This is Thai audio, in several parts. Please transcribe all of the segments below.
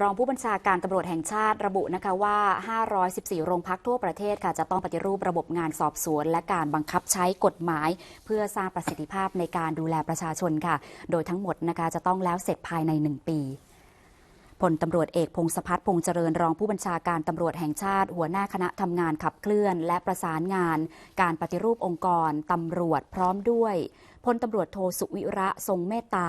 รองผู้บัญชาการตำรวจแห่งชาติระบุนะคะว่า 514 โรงพักทั่วประเทศค่ะจะต้องปฏิรูประบบงานสอบสวน และการบังคับใช้กฎหมาย เพื่อสร้างประสิทธิภาพในการดูแลประชาชนค่ะ โดยทั้งหมดนะคะจะต้องแล้วเสร็จภายใน 1 ปีพลตำรวจเอกพงศพัฒน์พงษ์เจริญรองผู้บัญชาการตำรวจแห่งชาติ หัวหน้าคณะทำงานขับเคลื่อน และประสานงาน การปฏิรูปองค์กรตำรวจพร้อมด้วย พลตำรวจโทสุวิระทรงเมตตา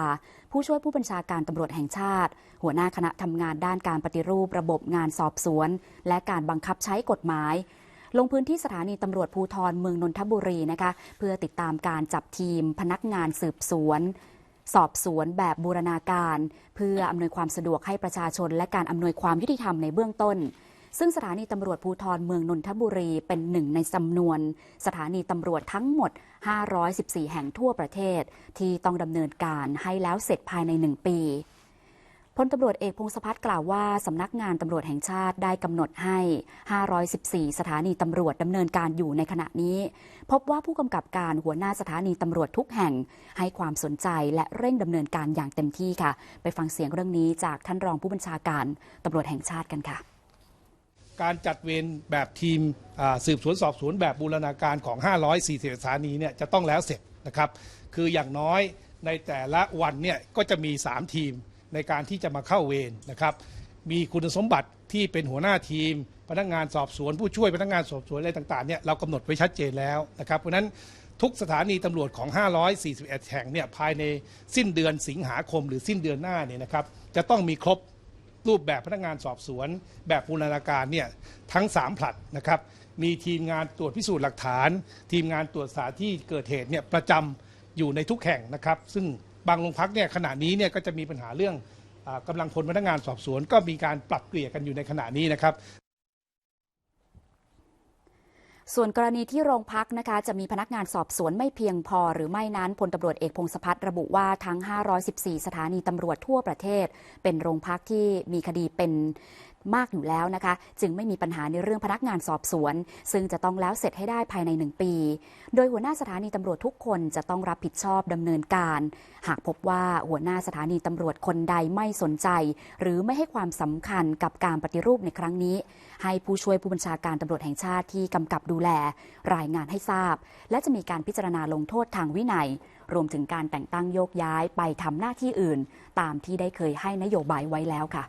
ผู้ช่วยผู้บัญชาการตำรวจแห่งชาติ หัวหน้าคณะทำงานด้านการปฏิรูประบบงานสอบสวน และการบังคับใช้กฎหมาย ลงพื้นที่สถานีตำรวจภูธรเมืองนนทบุรีนะคะเพื่อติดตามการจับทีม พนักงานสืบสวนสอบสวนแบบบูรณาการ เพื่ออำนวยความสะดวกให้ประชาชน และการอำนวยความยุติธรรมในเบื้องต้น ซึ่งสถานีตำรวจภูธรเมืองนนทบุรีเป็นหนึ่งในจำนวน สถานีตำรวจทั้งหมด 514 แห่งทั่วประเทศ ที่ต้องดำเนินการให้แล้วเสร็จภายในหนึ่งปีพลตำรวจเอกพงศพัฒน์กล่าวว่าสำนักงานตำรวจแห่งชาติได้กำหนดให้ 514 สถานีตำรวจดำเนินการอยู่ในขณะนี้ พบว่าผู้กำกับการหัวหน้าสถานีตำรวจทุกแห่ง ให้ความสนใจและเร่งดำเนินการอย่างเต็มที่ค่ะ ไปฟังเสียงเรื่องนี้จากท่านรองผู้บัญชาการตำรวจแห่งชาติกันค่ะ การจัดเวรแบบทีมสืบสวนสอบสวนแบบบูรณาการของ 540สถานีเนี่ยจะต้องแล้วเสร็จนะครับ คืออย่างน้อยในแต่ละวันเนี่ยก็จะมี 3 ทีมในการที่จะมาเข้าเวรนะครับ มีคุณสมบัติที่เป็นหัวหน้าทีม พนักงานสอบสวน ผู้ช่วยพนักงานสอบสวนอะไรต่างๆเนี่ยเรากำหนดไว้ชัดเจนแล้วนะครับ เพราะฉะนั้นทุกสถานีตำรวจของ 541 แห่งเนี่ยภายในสิ้นเดือนสิงหาคม หรือสิ้นเดือนหน้าเนี่ยนะครับจะต้องมีครบ รูปแบบพนักงานสอบสวน แบบบูรณาการเนี่ยทั้ง 3 ผลัดนะครับ มีทีมงานตรวจพิสูจน์หลักฐาน ทีมงานตรวจสาที่เกิดเหตุเนี่ยประจำอยู่ในทุกแห่งนะครับ ซึ่งบางโรงพักเนี่ยขณะนี้เนี่ยก็จะมีปัญหาเรื่องอากำลังพลพนักงานสอบสวน ก็มีการปรับเกลี่ยกันอยู่ในขณะนี้นะครับ ส่วนกรณีที่โรงพักนะคะ จะมีพนักงานสอบสวนไม่เพียงพอหรือไม่นั้นพลตำรวจเอกพงศพัฒน์ระบุว่าทั้ง 514 สถานีตำรวจทั่วประเทศ เป็นโรงพักที่มีคดีเป็น มากอยู่แล้วนะคะ จึงไม่มีปัญหาในเรื่องพนักงานสอบสวน ซึ่งจะต้องแล้วเสร็จให้ได้ภายใน 1 ปี โดยหัวหน้าสถานีตำรวจทุกคนจะต้องรับผิดชอบดำเนินการ หากพบว่าหัวหน้าสถานีตำรวจคนใดไม่สนใจ หรือไม่ให้ความสำคัญกับการปฏิรูปในครั้งนี้ ให้ผู้ช่วยผู้บัญชาการตำรวจแห่งชาติที่กำกับดูแล รายงานให้ทราบ และจะมีการพิจารณาลงโทษทางวินัย รวมถึงการแต่งตั้งโยกย้ายไปทำหน้าที่อื่น ตามที่ได้เคยให้นโยบายไว้แล้วค่ะ